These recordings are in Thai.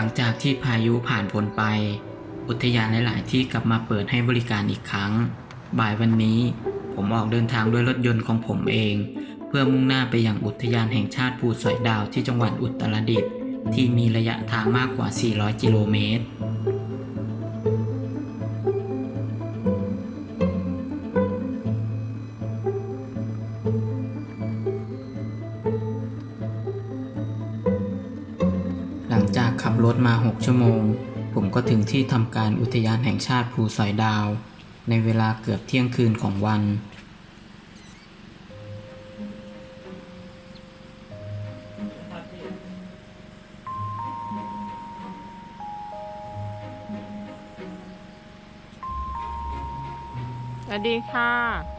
หลังจากที่พายุผ่านพ้นไป อุทยานหลาย ๆ ที่กลับมาเปิดให้บริการอีกครั้ง บ่ายวันนี้ผมออกเดินทางด้วยรถยนต์ของผมเอง เพื่อมุ่งหน้าไปยังอุทยานแห่งชาติภูสอยดาวที่จังหวัดอุตรดิตถ์ที่มีระยะทางมากกว่า 400 กิโลเมตร ที่ทำการอุทยานแห่งชาติภูสอยดาว ในเวลาเกือบเที่ยงคืนของวัน สวัสดีค่ะ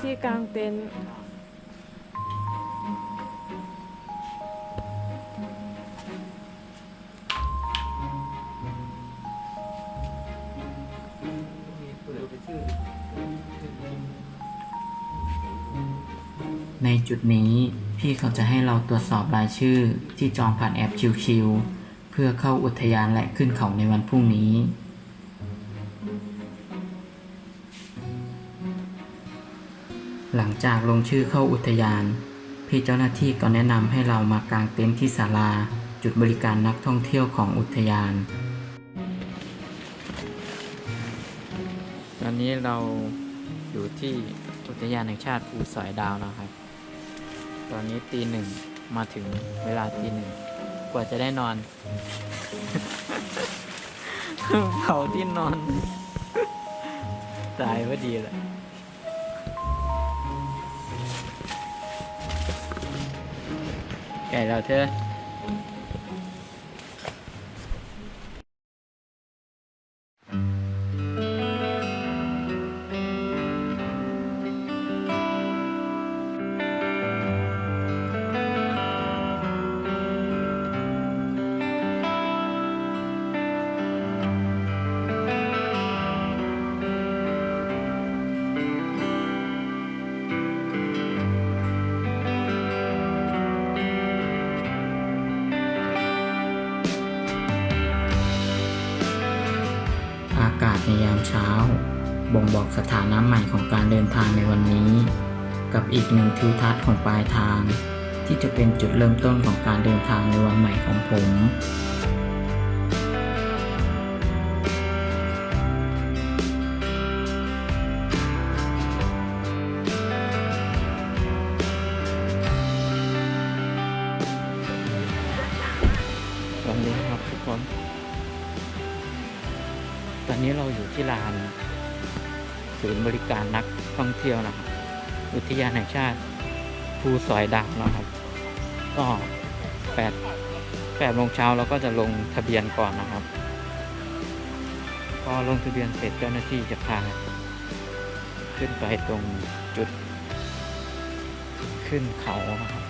ที่กลางเต็นท์ในจุดนี้พี่เขาจะให้เราตรวจสอบรายชื่อที่จองผ่านแอปชิวๆเพื่อเข้าอุทยานและขึ้นเขาในวันพรุ่งนี้ หลังจากลงชื่อเข้าอุทยาน พี่เจ้าหน้าที่ก็แนะนำให้เรามากางเต็นท์ที่ศาลา จุดบริการนักท่องเที่ยวของอุทยาน ตอนนี้เราอยู่ที่อุทยานแห่งชาติภูสอยดาวนะครับ ตอนนี้ตีหนึ่งมาถึงเวลาตีหนึ่งกว่าจะได้นอน เผาที่นอน ตายว่าดีแหละ ไก่เใหม่ของการเดินทางในวันนี้ กับอีกหนึ่งทิวทัศน์ของปลายทาง ที่จะเป็นจุดเริ่มต้นของการเดินทางในวันใหม่ของผมวันนี้ครับทุกคน ตอนนี้เราอยู่ที่ลาน ศูนย์บริการนักท่องเที่ยวนะครับ อุทยานแห่งชาติภูสอยดาวนะครับ ก็แปดแปดโมงเช้าเราก็จะลงทะเบียนก่อนนะครับ พอลงทะเบียนเสร็จเจ้าหน้าที่จะพา ขึ้นไปตรงจุด ขึ้นเขานะครับ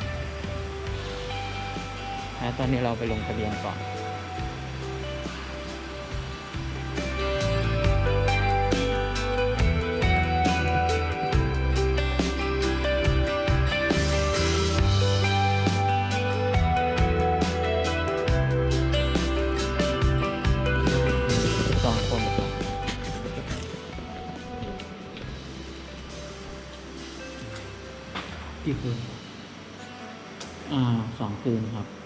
แล้วตอนนี้เราไปลงทะเบียนก่อน คืนครับ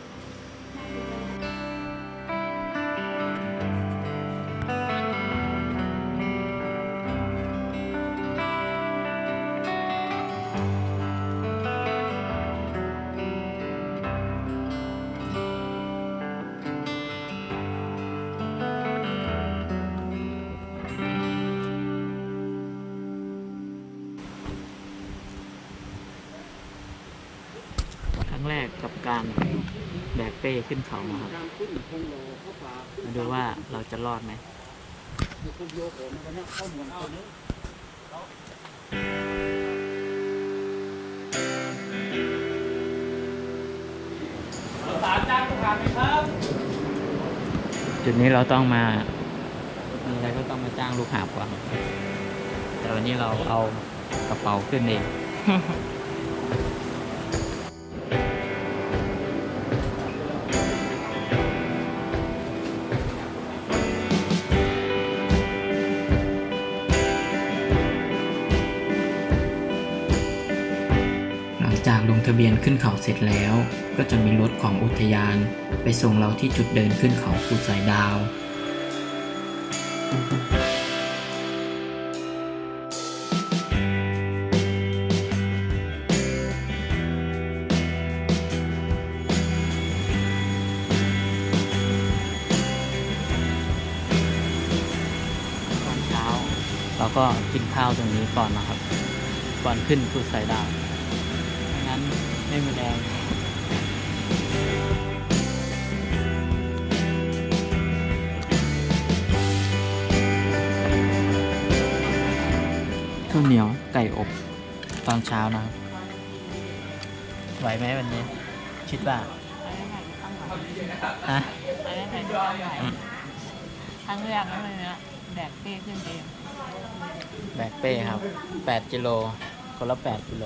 ป้ขึ้นเขานะครับมาดูว่าเราจะรอดไหมจุดนี้เราต้องมามีอะไรก็ต้องมาจ้างลูกหาบก่อนแต่วันนี้เราเอากระเป๋าขึ้นเอง จแล้วก็จะมีรถของอุทยานไปส่งเราที่จุดเดินขึ้นเขาภูสายดาว ตอนเช้า เราก็กินข้าวตรงนี้ก่อนนะครับ ก่อนขึ้นภูสายดาว ไก่อบตอนเช้านะครับไหวไหมวันนี้ คิดว่าฮะอันนี้เป็นครั้งแรกนะเลยนะแบกเป้ขึ้นเองแบกเป้ครับ 8กิโลคนละ8กิโล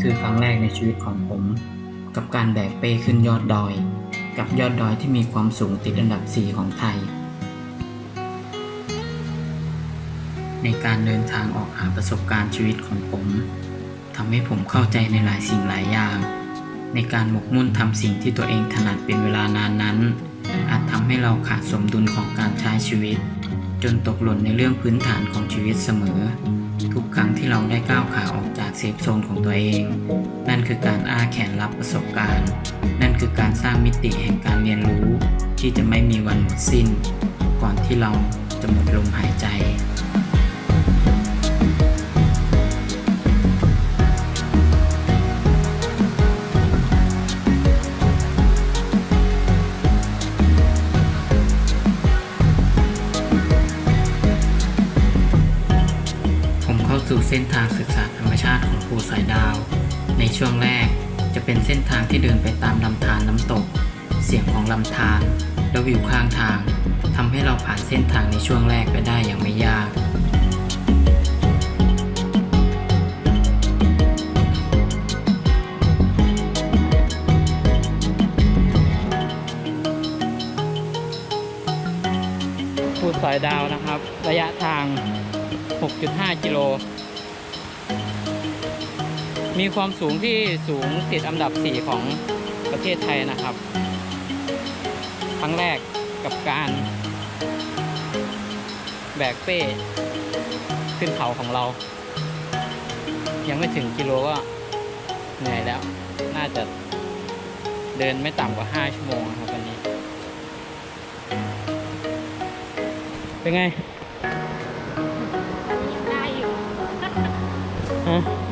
คือครั้งแรกในชีวิตของผม กับการแบกเป้ขึ้นยอดดอย กับยอดดอยที่มีความสูงติดอันดับ 4 ของไทย ในการเดินทางออกหาประสบการณ์ชีวิตของผมทำให้ผมเข้าใจในหลายสิ่งหลายอย่าง ในการหมกมุ่นทำสิ่งที่ตัวเองถนัดเป็นเวลานานนั้น อาจทำให้เราขาดสมดุลของการใช้ชีวิต จนตกหล่นในเรื่องพื้นฐานของชีวิตเสมอ ทุกครั้งที่เราได้ก้าวขาออกจากเซฟโซนของตัวเอง นั่นคือการอ้าแขนรับประสบการณ์ นั่นคือการสร้างมิติแห่งการเรียนรู้ ที่จะไม่มีวันหมดสิ้น ก่อนที่เราจะหมดลมหายใจ ภูสายดาว ในช่วงแรกจะเป็นเส้นทางที่เดินไปตามลำธารน้ำตก เสียงของลำธารและวิวข้างทางทำให้เราผ่านเส้นทางในช่วงแรกไปได้อย่างไม่ยากภูสายดาวนะครับ ระยะทาง 6.5 กิโล มีความสูงที่สูงติดอันดับ 4 ของประเทศไทยนะครับ ครั้งแรกกับการแบกเป้ ขึ้นเขาของเรา ยังไม่ถึงกิโลก็เหนื่อยแล้ว น่าจะเดินไม่ต่ำกว่า 5 ชั่วโมงนะครับวันนี้ เป็นไงได้อยู่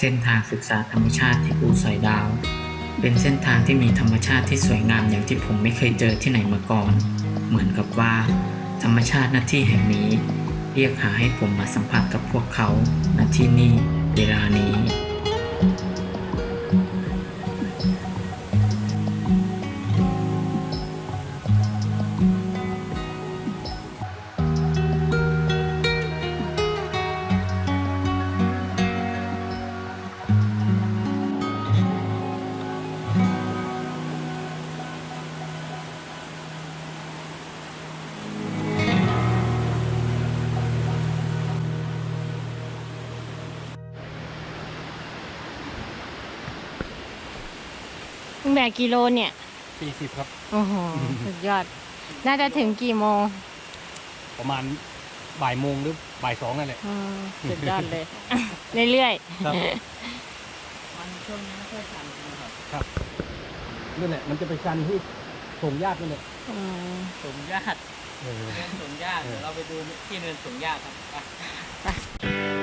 เส้นทางศึกษาธรรมชาติที่ภูสอยดาว เป็นเส้นทางที่มีธรรมชาติที่สวยงามอย่างที่ผมไม่เคยเจอที่ไหนมาก่อน เหมือนกับว่า ธรรมชาติหน้าที่แห่งนี้ เรียกหาให้ผมมาสัมผัสกับพวกเขาณที่นี่เวลานี้ กกิโลเนี่ยสี่สิบครับ โอ้โหสุดยอด น่าจะถึงกี่โมง ประมาณบ่ายโมงหรือบ่ายสองนั่นแหละอืมสุดยอดเลย เรื่อยครับๆวันช่วงนี้ไม่ค่อยทันนะครับครับนั่นแหละมันจะไปชันที่ส่งญาตินั่นแหละอืมสมญาติเออ เนินสมญาติเออเดี๋ยวเราไปดูที่เนินสมญาติครับไปน้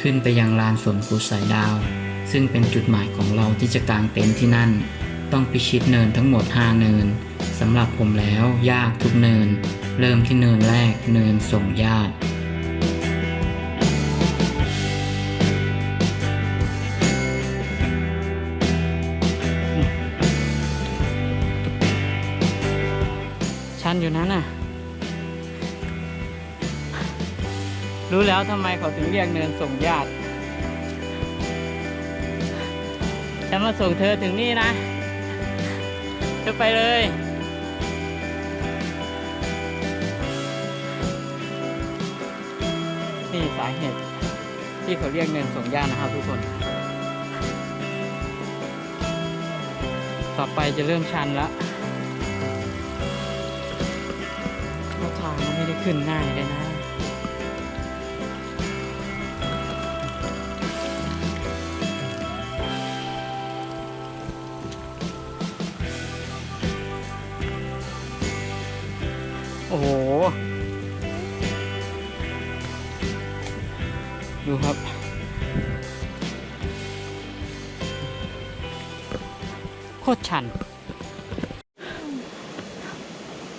ขึ้นไปยังลานสวนภูสายดาว ซึ่งเป็นจุดหมายของเราที่จะกางเต็นท์ที่นั่น ต้องพิชิตเนินทั้งหมด 5 เนินสำหรับผมแล้วยากทุกเนิน เริ่มที่เนินแรกเนินส่งญาติชันอยู่นั้นน่ะ รู้แล้วทำไมเขาถึงเรียกเนินส่งญาติฉันมาส่งเธอถึงนี่นะเธอไปเลย นี่สาเหตุ ที่เขาเรียกเนินส่งญาตินะครับทุกคน ต่อไปจะเริ่มชันแล้วเพราะทางมันไม่ได้ขึ้นง่ายเลยนะ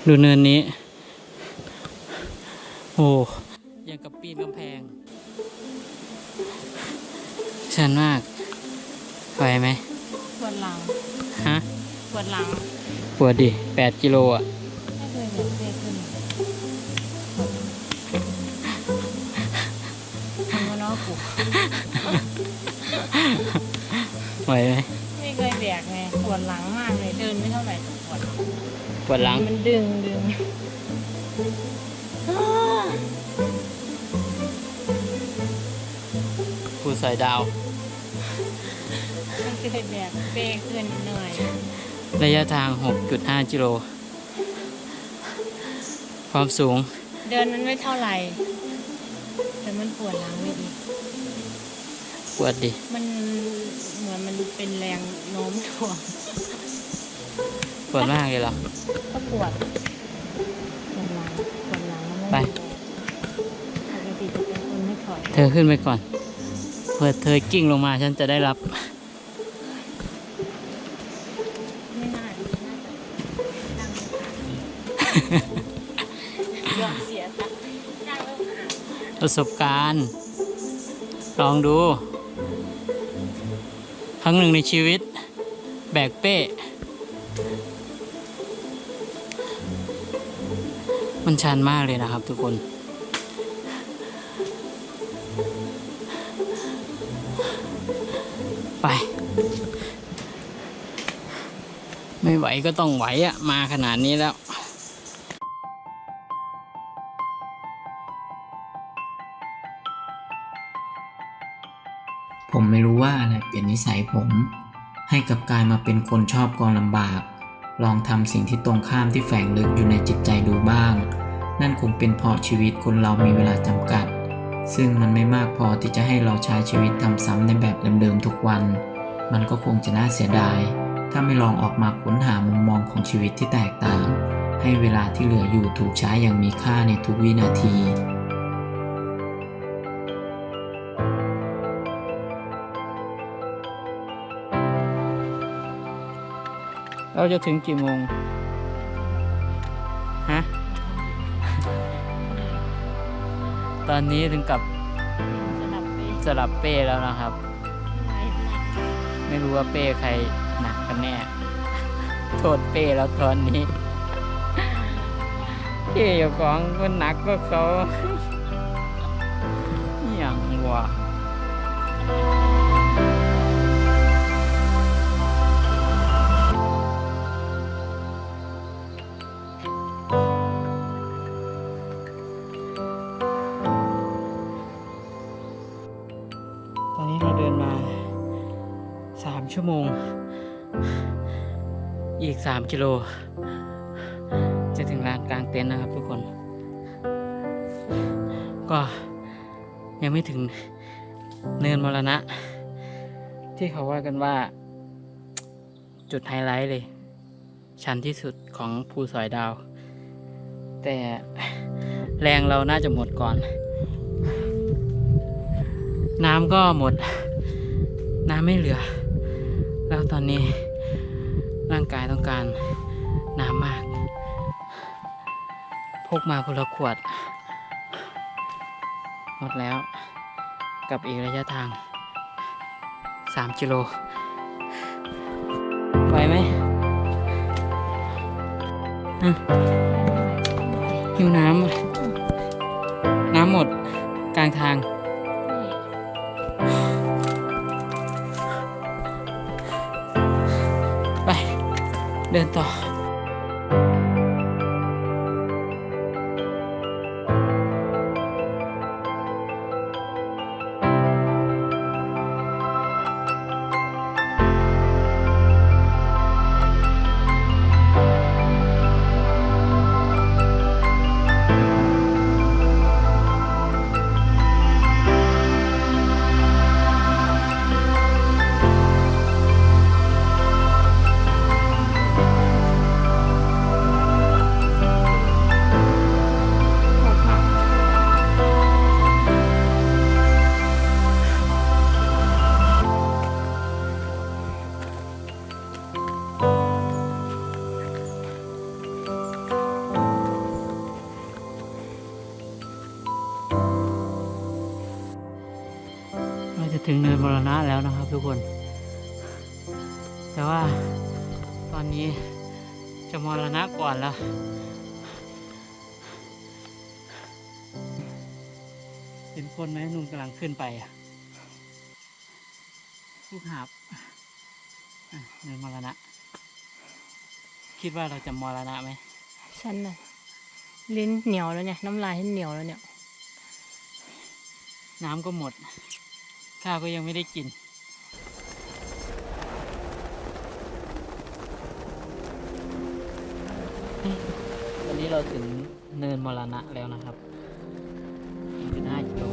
ดูเนินนี้ โอ้ยังกับปีนกำแพง ชันมาก ไหวไหม ปวดหลัง ฮะ ปวดหลัง ปวดดิ8กิโลอะ ไม่เคยเห็นเตี้ยขึ้นทำมาเนาะกูไหวไหม ไม่เคยแบกไง ปวดหลังมากเลย เดินไม่เท่าไหร่แต่ปวดป วดหลัง มันดึงดึงภูสายดาวไม่เคยแบกเป้ขึ้นเหนื่อย ระยะทาง 6.5กิโล ความสูง เดินมันไม่เท่าไหร่ แต่มันปวดหลังไม่ดีปวดดิ มันเหมือนมันเป็นแรงโน้มถ่วง ปวดมากเลยเหรอ ก็ปวดปวดหลังปวดหลังแล้วไปไม่ปกติจะเป็นคนไม่ถอย เธอขึ้นไปก่อน เพื่อเธอกิ้งลงมาฉันจะได้รับ ไม่น่าน่าจะนั่งยอมเสียตังค์นั่งแล้วอ่านประสบการณ์ ลองดู ครั้งหนึ่งในชีวิต แบกเป้ มันชันมากเลยนะครับทุกคน ไป ไม่ไหวก็ต้องไหวอะมาขนาดนี้แล้วผมไม่รู้ว่าอะไรเปลี่ยนนิสัยผม ให้กับกลายมาเป็นคนชอบกองลำบาก ลองทำสิ่งที่ตรงข้ามที่แฝงลึกอยู่ในจิตใจดูบ้าง นั่นคงเป็นเพราะชีวิตคนเรามีเวลาจำกัด ซึ่งมันไม่มากพอที่จะให้เราใช้ชีวิตทำซ้ำในแบบเดิมๆทุกวัน มันก็คงจะน่าเสียดาย ถ้าไม่ลองออกมาค้นหามุมมองของชีวิตที่แตกต่าง ให้เวลาที่เหลืออยู่ถูกใช้อย่างมีค่าในทุกวินาที เราจะถึงกี่โมง ฮะ ตอนนี้ถึงกับสลับเป้สลับเป้แล้วนะครับ ไม่รู้ว่าเป้ใครหนักกันแน่ โทษเป้แล้วตอนนี้เี่ยาของคนหนักก็เขาอย่างวะ กิโล จะถึงลานกลางเต็นท์นะครับทุกคน ก็ยังไม่ถึงเนินมรณะ ที่เขาว่ากันว่า จุดไฮไลท์เลย ชันที่สุดของภูสอยดาว แต่แรงเราน่าจะหมดก่อน น้ำก็หมด น้ำไม่เหลือ แล้วตอนนี้ ร่างกายต้องการน้ำมาก พกมาคนละขวด หมดแล้วกับอีกระยะทาง 3 กิโลไหวไหมหิวน้ำ น้ำหมดกลางทาง เดิ ถึงเนินมรณะแล้วนะครับทุกคน แต่ว่าตอนนี้จะมรณะก่อนแล้วเห็นคนไหมนุ่มกำลังขึ้นไปอะลูกหาบอะเนินมรณะ คิดว่าเราจะมรณะไหมฉันน่ะลิ้นเหนียวแล้วเนี่ย น้ำลายฉันเหนียวแล้วเนี่ย น้ำก็หมด ข้าวก็ยังไม่ได้กินวันนี้เราถึงเนินมรณะแล้วนะครับอีกเป็นห้ากิโล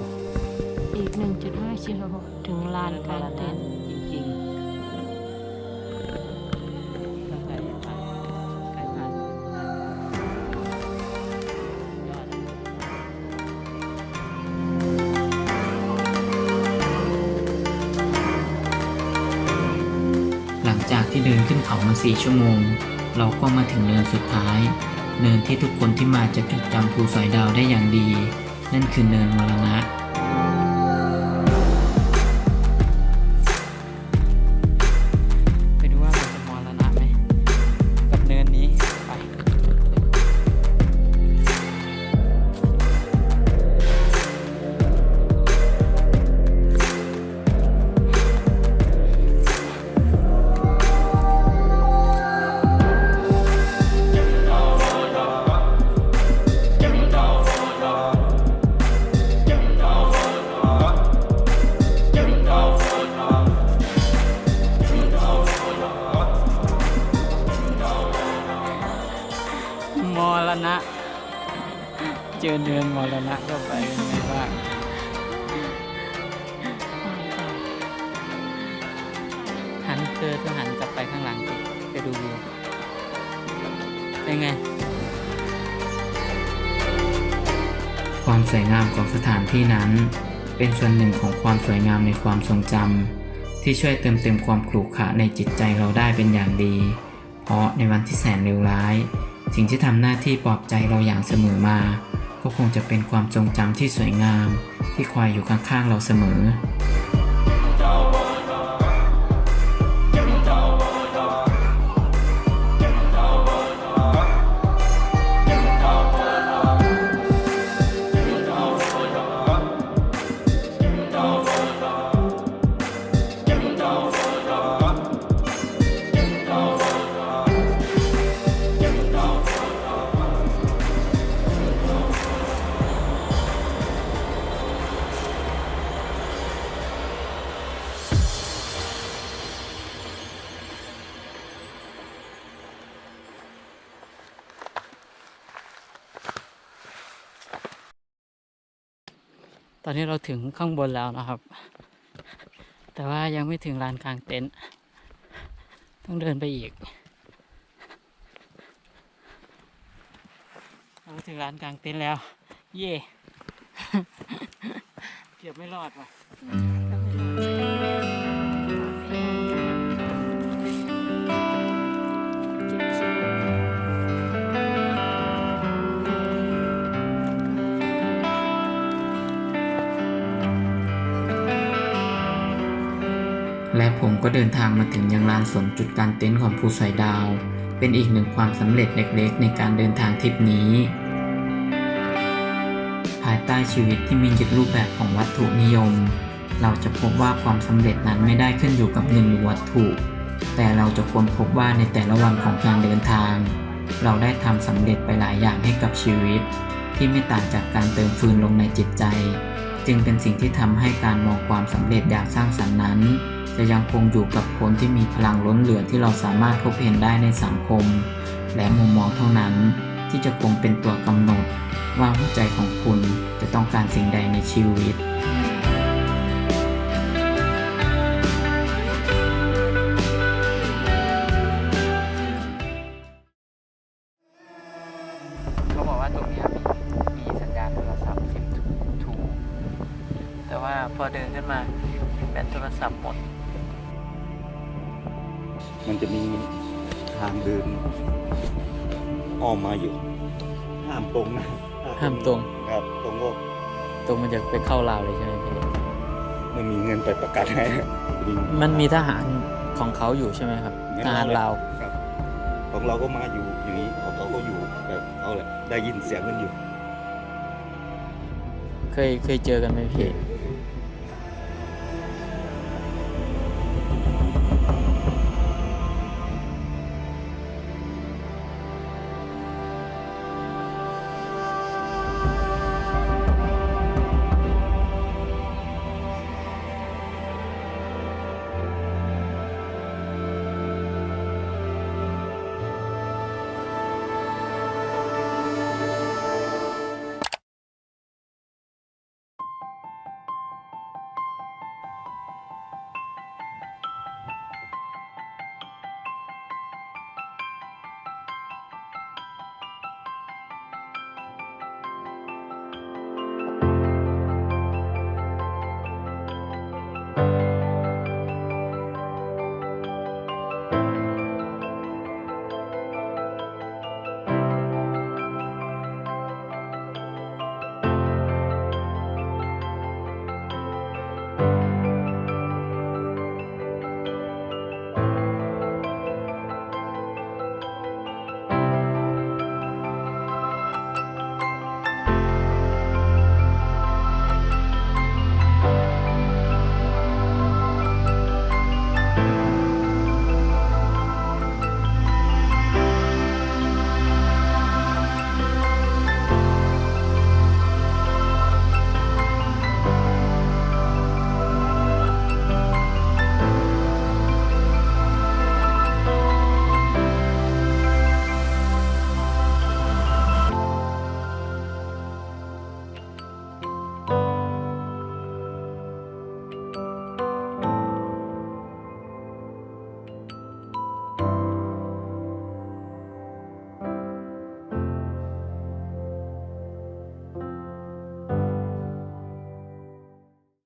อีก 1.5กิโลถึงลานกลางเต็นท์ 3-4 ชั่วโมง เราก็มาถึงเนินสุดท้าย เนินที่ทุกคนที่มาจะจดจำภูสอยดาวได้อย่างดี นั่นคือเนินมรณะ ที่นั้น เป็นส่วนหนึ่งของความสวยงามในความทรงจำที่ช่วยเติมเต็มความขรุขระในจิตใจเราได้เป็นอย่างดี เพราะในวันที่แสนเลวร้าย สิ่งที่ทำหน้าที่ปลอบใจเราอย่างเสมอมา ก็ก็คงจะเป็นความทรงจำที่สวยงาม ที่คอยอยู่ข้างๆเราเสมอ ตอนนี้เราถึงข้างบนแล้วนะครับ แต่ว่ายังไม่ถึงลานกลางเต็นท์ต้องเดินไปอีก เราถึงลานกลางเต็นท์แล้ว เย่ เกือบไม่รอดว่ะ ผมก็เดินทางมาถึงยังลานสนจุดกางเต็นท์ของภูสอยดาว เป็นอีกหนึ่งความสำเร็จเล็กๆ ในการเดินทางทริปนี้ ภายใต้ชีวิตที่มียึดรูปแบบของวัตถุนิยม เราจะพบว่าความสำเร็จนั้นไม่ได้ขึ้นอยู่กับเงินหรือวัตถุ แต่เราจะค้นพบว่าในแต่ละวันของการเดินทาง เราได้ทำสำเร็จไปหลายอย่างให้กับชีวิต ที่ไม่ต่างจากการเติมฟืนลงในจิตใจ จึงเป็นสิ่งที่ทำให้การมองความสำเร็จอย่างสร้างสรรค์นั้น จะยังคงอยู่กับคนที่มีพลังล้นเหลือที่เราสามารถพบเห็นได้ในสังคม และมุมมองเท่านั้น ที่จะคงเป็นตัวกำหนด ว่าหัวใจของคุณจะต้องการสิ่งใดในชีวิต มันจะมีทางเดินอ้อมมาอยู่ ห้ามตรงนะห้ามตรง ครับ ตรงก็ตรงมันจะไปเข้าลาวเลยใช่ไหมพี่ไม่มีเงินไปประกันให้มันมีทหารของเขาอยู่ใช่ไหมครับงั้นทหารลาวครับ ของเราก็มาอยู่อย่างนี้ของเขาก็อยู่แบบเขาแหละได้ยินเสียงกันอยู่ เคยเคยเจอกันไหมพี่